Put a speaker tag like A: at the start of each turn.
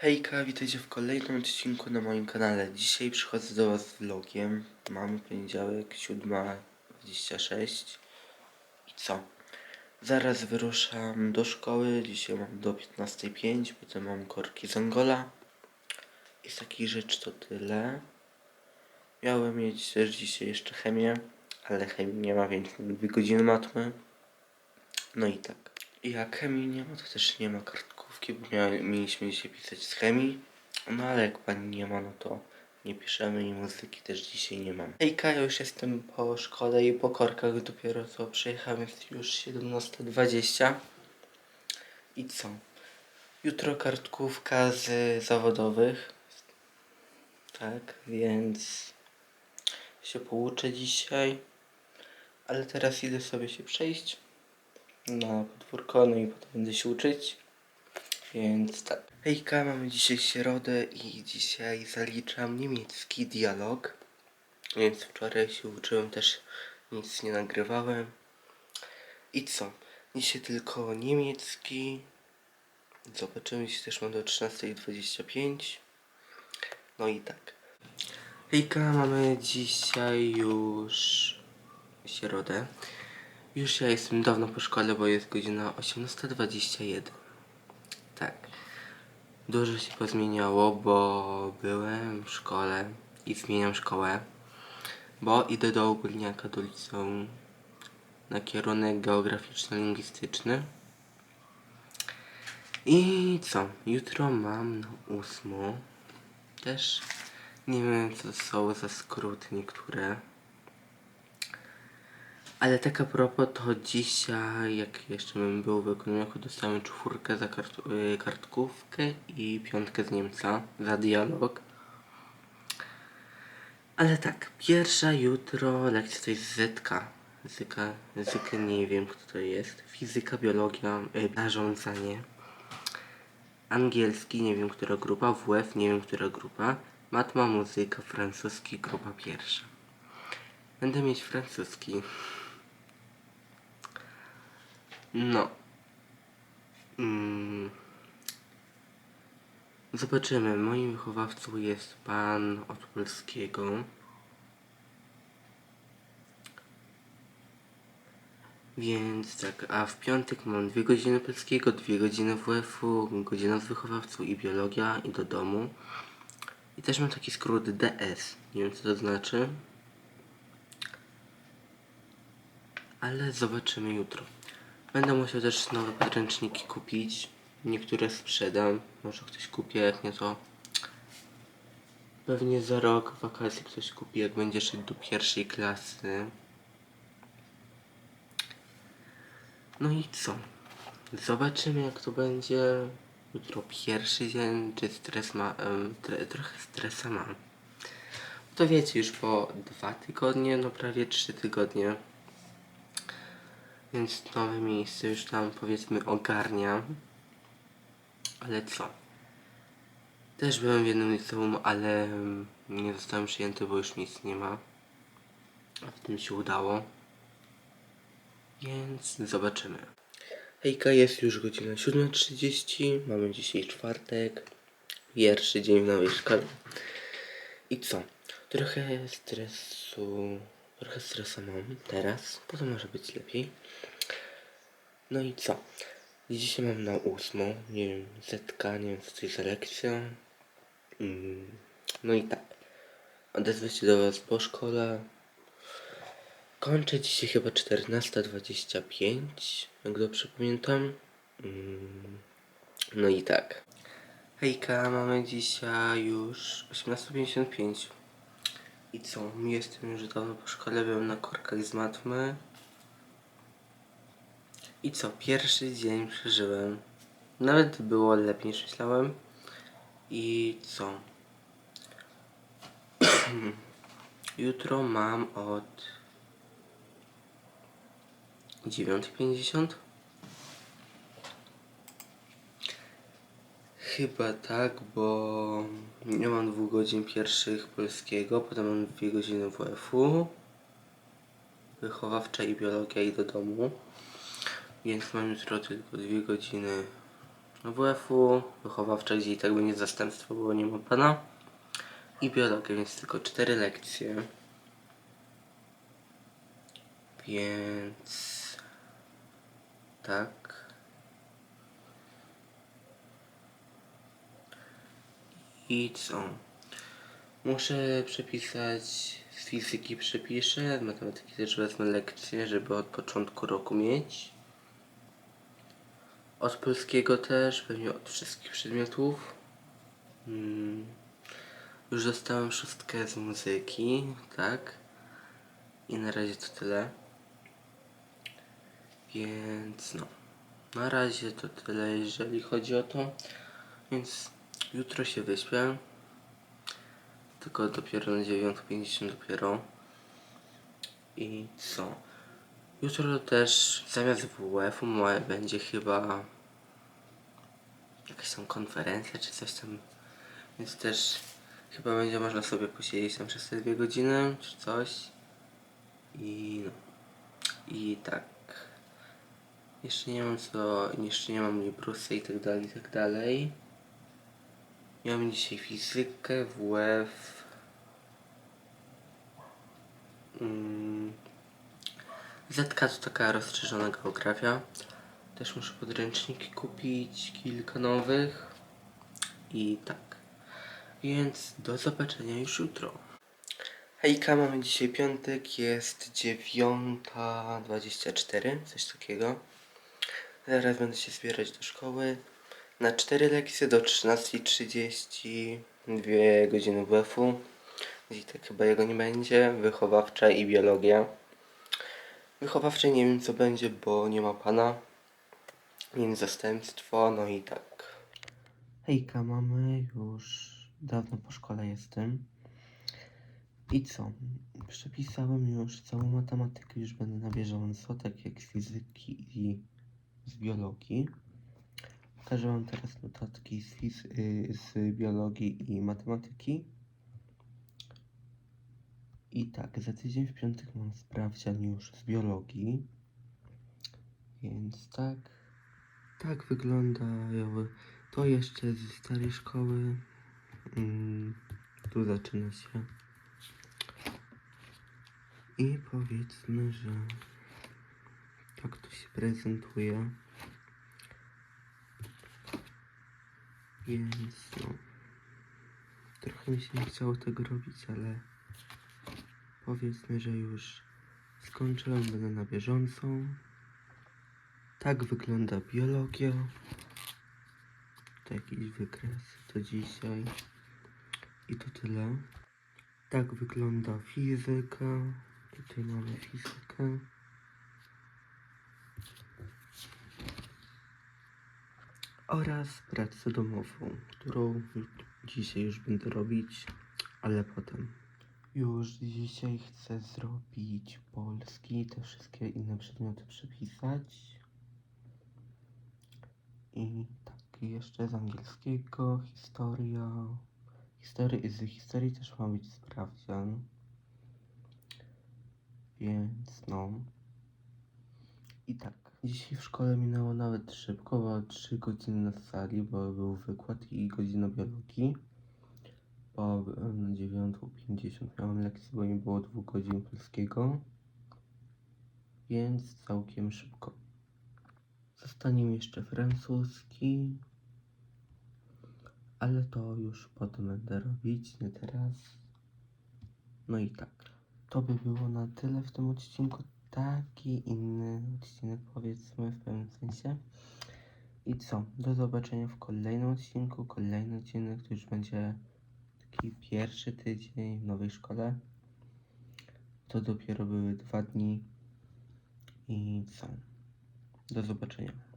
A: Hejka, witajcie w kolejnym odcinku na moim kanale. Dzisiaj przychodzę do Was z vlogiem. Mamy poniedziałek, 7.26. I co? Zaraz wyruszam do szkoły. Dzisiaj mam do 15.05, potem mam korki z Angola. I z takich rzeczy to tyle. Miałem mieć też dzisiaj jeszcze chemię, ale chemii nie ma, więc mam dwie godziny matmy. No i tak. Jak chemii nie ma, to też nie ma kartkówki, mia- mieliśmy dzisiaj pisać z chemii. No ale jak pani nie ma, no to nie piszemy i muzyki też dzisiaj nie mam. Hejka, już jestem po szkole i po korkach dopiero co przyjechałem, jest już 17.20. I co? Jutro kartkówka z zawodowych. Tak, więc się pouczę dzisiaj. Ale teraz idę sobie się przejść na podwórko, no i potem będę się uczyć. Więc tak. Hejka, mamy dzisiaj środę i dzisiaj zaliczam niemiecki dialog. Więc wczoraj się uczyłem też, nic nie nagrywałem. I co? Dzisiaj tylko niemiecki. Zobaczymy, się też mam do 13.25. No i tak. Hejka, mamy dzisiaj już środę. Już ja jestem dawno po szkole, bo jest godzina 18.21. Dużo się pozmieniało, bo byłem w szkole i zmieniam szkołę, bo idę do ogólniaka do liceum na kierunek geograficzno-lingwistyczny. I co? Jutro mam na ósmą. Też nie wiem co są za skróty niektóre. Ale tak a propos, to dzisiaj, jak jeszcze bym był w ekonomiku, dostałem czwórkę za kart y, kartkówkę i piątkę z Niemca za dialog. Ale tak, pierwsza jutro lekcja to jest Zetka. Zyka, Zykę nie wiem kto to jest. Fizyka, biologia, y, zarządzanie. Angielski, nie wiem która grupa. WF, nie wiem która grupa. Matma, muzyka, francuski, grupa pierwsza. Będę mieć francuski. No. Mm. Zobaczymy. Moim wychowawcą jest pan od polskiego. Więc tak, a w piątek mam dwie godziny polskiego, dwie godziny WF-u, godzina z wychowawcą i biologia i do domu. I też mam taki skrót DS. Nie wiem co to znaczy. Ale zobaczymy jutro. Będę musiał też nowe podręczniki kupić. Niektóre sprzedam. Może ktoś kupi, jak nie to pewnie za rok w wakacje ktoś kupi, jak będzie szedł do pierwszej klasy. No i co? Zobaczymy jak to będzie jutro pierwszy dzień, czy stres ma, tre, trochę stresa mam. To wiecie, już po dwa tygodnie, no prawie trzy tygodnie więc nowe miejsce już tam powiedzmy ogarniam. Ale co? Też byłem w jednym liceum, ale mm, nie zostałem przyjęty, bo już nic nie ma. A w tym się udało. Więc zobaczymy. Hejka, jest już godzina 7.30. Mamy dzisiaj czwartek. Pierwszy dzień w nowej szkole. I co? Trochę stresu. Trochę stresu mam teraz. Potem może być lepiej. No i co? Dzisiaj mam na ósmą, nie wiem, zetka, nie wiem co to jest za lekcja. Mm, no i tak. Odezwę się do Was po szkole. Kończę dzisiaj chyba 14.25, jak dobrze pamiętam. Mm, no i tak. Hejka, mamy dzisiaj już 18.55. I co? Jestem już dawno po szkole, byłem na korkach z matmy. I co? Pierwszy dzień przeżyłem. Nawet było lepiej niż myślałem. I co? Jutro mam od 9.50? Chyba tak, bo nie mam dwóch godzin pierwszych polskiego, potem mam dwie godziny WF-u, wychowawcza i biologia i do domu. Więc mam jutro tylko dwie godziny WF-u, wychowawcza, gdzie i tak będzie zastępstwo, bo nie ma pana. I biologię, więc tylko cztery lekcje. Więc... Tak. I co? Muszę przepisać, z fizyki przepiszę, z matematyki też wezmę lekcję, żeby od początku roku mieć. Od polskiego też, pewnie od wszystkich przedmiotów. Mm. Już dostałem szóstkę z muzyki, tak? I na razie to tyle. Więc no. Na razie to tyle, jeżeli chodzi o to. Więc jutro się wyśpię. Tylko dopiero na 9.50 dopiero. I co? Jutro też zamiast WF-u będzie chyba jakaś tam konferencja czy coś tam. Więc też chyba będzie można sobie posiedzieć tam przez te dwie godziny czy coś. I no. I tak. Jeszcze nie mam co, jeszcze nie mam Librusy i tak dalej, i tak dalej. Miałem dzisiaj fizykę, WF. Mm. Zetka to taka rozszerzona geografia. Też muszę podręczniki kupić, kilka nowych. I tak. Więc do zobaczenia już jutro. Hejka, mamy dzisiaj piątek, jest 9.24, coś takiego. Zaraz będę się zbierać do szkoły. Na 4 lekcje do 13.30, 2 godziny WF-u. Gdzie tak chyba jego nie będzie. Wychowawcza i biologia. Wychowawczej nie wiem co będzie, bo nie ma pana. Więc zastępstwo, no i tak. Hejka, mamy już dawno po szkole jestem. I co? Przepisałem już całą matematykę, już będę na bieżąco, tak jak z fizyki i z biologii. Pokażę wam teraz notatki z, fiz- y, z biologii i matematyki. I tak, za tydzień w piątek mam sprawdzian już z biologii. Więc tak, tak wyglądają. To jeszcze ze starej szkoły. Mm, tu zaczyna się. I powiedzmy, że tak to się prezentuje. Więc no. Trochę mi się nie chciało tego robić, ale powiedzmy, że już skończyłem, będę na bieżąco. Tak wygląda biologia. To jakiś wykres, to dzisiaj. I to tyle. Tak wygląda fizyka. Tutaj mamy fizykę. Oraz pracę domową, którą dzisiaj już będę robić, ale potem. Już dzisiaj chcę zrobić polski, te wszystkie inne przedmioty przepisać. I tak, jeszcze z angielskiego, historia. Historii, z historii też ma być sprawdzian. Więc no. I tak. Dzisiaj w szkole minęło nawet szybko, bo 3 godziny na sali, bo był wykład i godzina biologii. Po byłem na 9.50 miałem lekcję, bo nie było dwóch godzin polskiego. Więc całkiem szybko. Zostanie mi jeszcze francuski. Ale to już potem będę robić, nie teraz. No i tak. To by było na tyle w tym odcinku. Taki inny odcinek, powiedzmy, w pewnym sensie. I co? Do zobaczenia w kolejnym odcinku. Kolejny odcinek to już będzie taki pierwszy tydzień w nowej szkole. To dopiero były dwa dni. I co? Do zobaczenia.